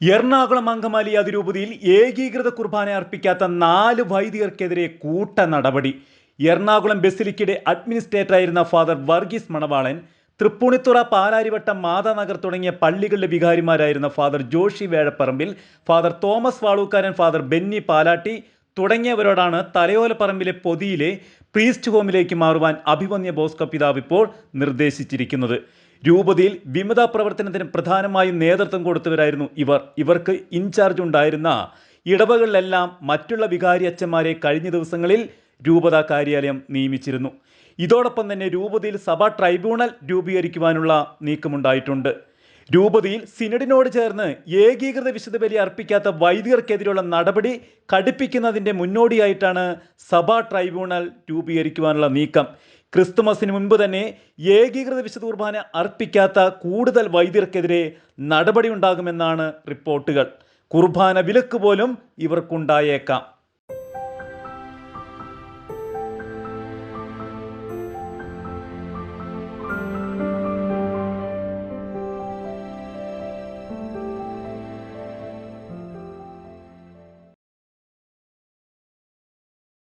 എറണാകുളം അങ്കമാലി അതിരൂപതയിൽ ഏകീകൃത കുർബാന അർപ്പിക്കാത്ത നാല് വൈദികർക്കെതിരെ കൂട്ട നടപടി. എറണാകുളം ബസിലിക്കയുടെ അഡ്മിനിസ്ട്രേറ്ററായിരുന്ന ഫാദർ വർഗീസ് മണവാളൻ തൃപ്പൂണിത്തുറ പാലാരിവട്ടം മാതാനഗർ തുടങ്ങിയ പള്ളികളുടെ വികാരിമാരായിരുന്ന father Joshy Vezhapparambil father Thomas Valookkaran father Benny Palatty തുടങ്ങിയവരോടാണ് തലയോലപ്പറമ്പിലെ പൊതിയിലെ പ്രീസ്റ്റ് ഹോമിലേക്ക് മാറുവാൻ അഭിമന്യ ബോസ്കോ പിതാവ് ഇപ്പോൾ നിർദ്ദേശിച്ചിരിക്കുന്നത്. രൂപതയിൽ വിമത പ്രവർത്തനത്തിന് പ്രധാനമായും നേതൃത്വം കൊടുത്തവരായിരുന്നു ഇവർ. ഇവർക്ക് ഇൻചാർജ് ഉണ്ടായിരുന്ന ഇടവകളിലെല്ലാം മറ്റുള്ള വികാരി അച്ഛന്മാരെ കഴിഞ്ഞ ദിവസങ്ങളിൽ രൂപത കാര്യാലയം നിയമിച്ചിരുന്നു. ഇതോടൊപ്പം തന്നെ രൂപതയിൽ സഭാ ട്രൈബ്യൂണൽ രൂപീകരിക്കുവാനുള്ള നീക്കമുണ്ടായിട്ടുണ്ട്. രൂപതയിൽ സിനഡിനോട് ചേർന്ന് ഏകീകൃത വിശുദ്ധ ബലി അർപ്പിക്കാത്ത വൈദികർക്കെതിരെയുള്ള നടപടി കടുപ്പിക്കുന്നതിന്റെ മുന്നോടിയായിട്ടാണ് സഭാ ട്രൈബ്യൂണൽ രൂപീകരിക്കുവാനുള്ള നീക്കം. ക്രിസ്തുമസിന് മുൻപ് തന്നെ ഏകീകൃത വിശുദ്ധ കുർബാന അർപ്പിക്കാത്ത കൂടുതൽ വൈദികർക്കെതിരെ നടപടി ഉണ്ടാകുമെന്നാണ് റിപ്പോർട്ടുകൾ. കുർബാന വിലക്ക് പോലും ഇവർക്കുണ്ടായേക്കാം.